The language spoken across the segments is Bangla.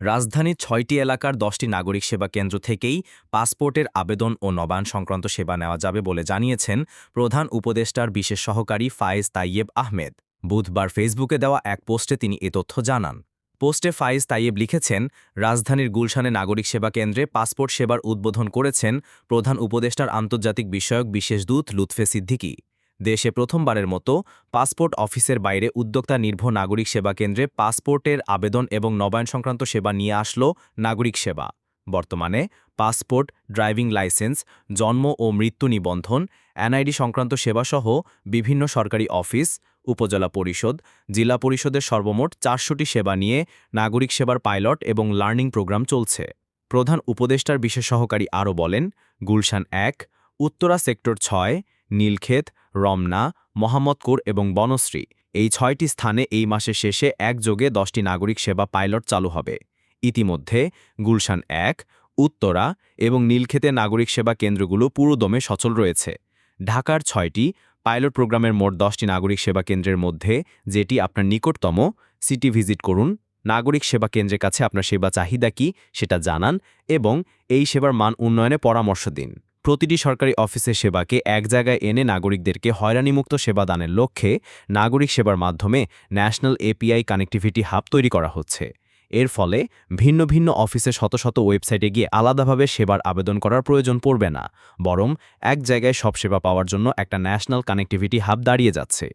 রাজধানীর ছয়টি এলাকার দশটি নাগরিক সেবা কেন্দ্র থেকেই পাসপোর্টের আবেদন ও নবায়ন সংক্রান্ত সেবা নেওয়া যাবে বলে জানিয়েছেন প্রধান উপদেষ্টার বিশেষ সহকারী ফায়েজ তাইয়েব আহমেদ। বুধবার ফেসবুকে দেওয়া এক পোস্টে তিনি এ তথ্য জানান। পোস্টে ফাইজ তাইয়েব লিখেছেন, রাজধানীর গুলশানে নাগরিক সেবা কেন্দ্রে পাসপোর্ট সেবার উদ্বোধন করেছেন প্রধান উপদেষ্টার আন্তর্জাতিক বিষয়ক বিশেষ দূত লুৎফে সিদ্দিকী। দেশে প্রথমবারের মতো পাসপোর্ট অফিসের বাইরে উদ্যোক্তা নির্ভর নাগরিক সেবা কেন্দ্রে পাসপোর্টের আবেদন এবং নবায়ন সংক্রান্ত সেবা নিয়ে আসলো নাগরিক সেবা। বর্তমানে পাসপোর্ট, ড্রাইভিং লাইসেন্স, জন্ম ও মৃত্যু নিবন্ধন, এনআইডি সংক্রান্ত সেবাসহ বিভিন্ন সরকারি অফিস, উপজেলা পরিষদ, জেলা পরিষদের সর্বমোট চারশোটি সেবা নিয়ে নাগরিক সেবার পাইলট এবং লার্নিং প্রোগ্রাম চলছে। প্রধান উপদেষ্টার বিশেষ সহকারী আরও বলেন, গুলশান এক, উত্তরা সেক্টর ছয় নীলক্ষেত, রমনা, মোহাম্মদপুর এবং বনশ্রী এই ছয়টি স্থানে এই মাসের শেষে একযোগে দশটি নাগরিক সেবা পাইলট চালু হবে। ইতিমধ্যে গুলশান এক, উত্তরা এবং নীলক্ষেতে নাগরিক সেবা কেন্দ্রগুলো পুরোদমে সচল রয়েছে। ঢাকার ছয়টি পাইলট প্রোগ্রামের মোট দশটি নাগরিক সেবা কেন্দ্রের মধ্যে যেটি আপনার নিকটতম, সিটি ভিজিট করুন, নাগরিক সেবা কেন্দ্রের কাছে আপনার সেবা চাহিদা কি সেটা জানান এবং এই সেবার মান উন্নয়নে পরামর্শ দিন। প্রতিটি সরকারি অফিসের সেবাকে এক জায়গায় এনে নাগরিকদেরকে হয়রানিমুক্ত সেবা দানের লক্ষ্যে নাগরিক সেবার মাধ্যমে ন্যাশনাল এপিআই কানেক্টিভিটি হাব তৈরি করা হচ্ছে। এর ফলে ভিন্ন ভিন্ন অফিসে শত শত ওয়েবসাইটে গিয়ে আলাদাভাবে সেবার আবেদন করার প্রয়োজন পড়বে না, বরং এক জায়গায় সব সেবা পাওয়ার জন্য একটা ন্যাশনাল কানেক্টিভিটি হাব দাঁড়িয়ে যাচ্ছে।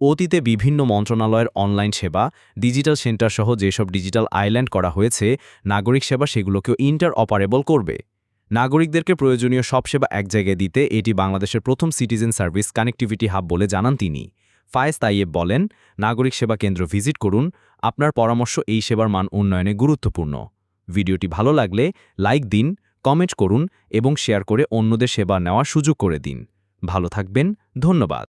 অতীতে বিভিন্ন মন্ত্রণালয়ের অনলাইন সেবা, ডিজিটাল সেন্টার সহ যেসব ডিজিটাল আইল্যান্ড করা হয়েছে, নাগরিক সেবা সেগুলোকেও ইন্টার অপারেবল করবে। নাগরিকদেরকে প্রয়োজনীয় সব সেবা এক জায়গায় দিতে এটি বাংলাদেশের প্রথম সিটিজেন সার্ভিস কানেক্টিভিটি হাব বলে জানান তিনি। ফায়েজ তাইয়েব বলেন, নাগরিক সেবা কেন্দ্র ভিজিট করুন। আপনার পরামর্শ এই সেবার মান উন্নয়নে গুরুত্বপূর্ণ। ভিডিওটি ভালো লাগলে লাইক দিন, কমেন্ট করুন এবং শেয়ার করে অন্যদের সেবা নেওয়ার সুযোগ করে দিন। ভালো থাকবেন, ধন্যবাদ।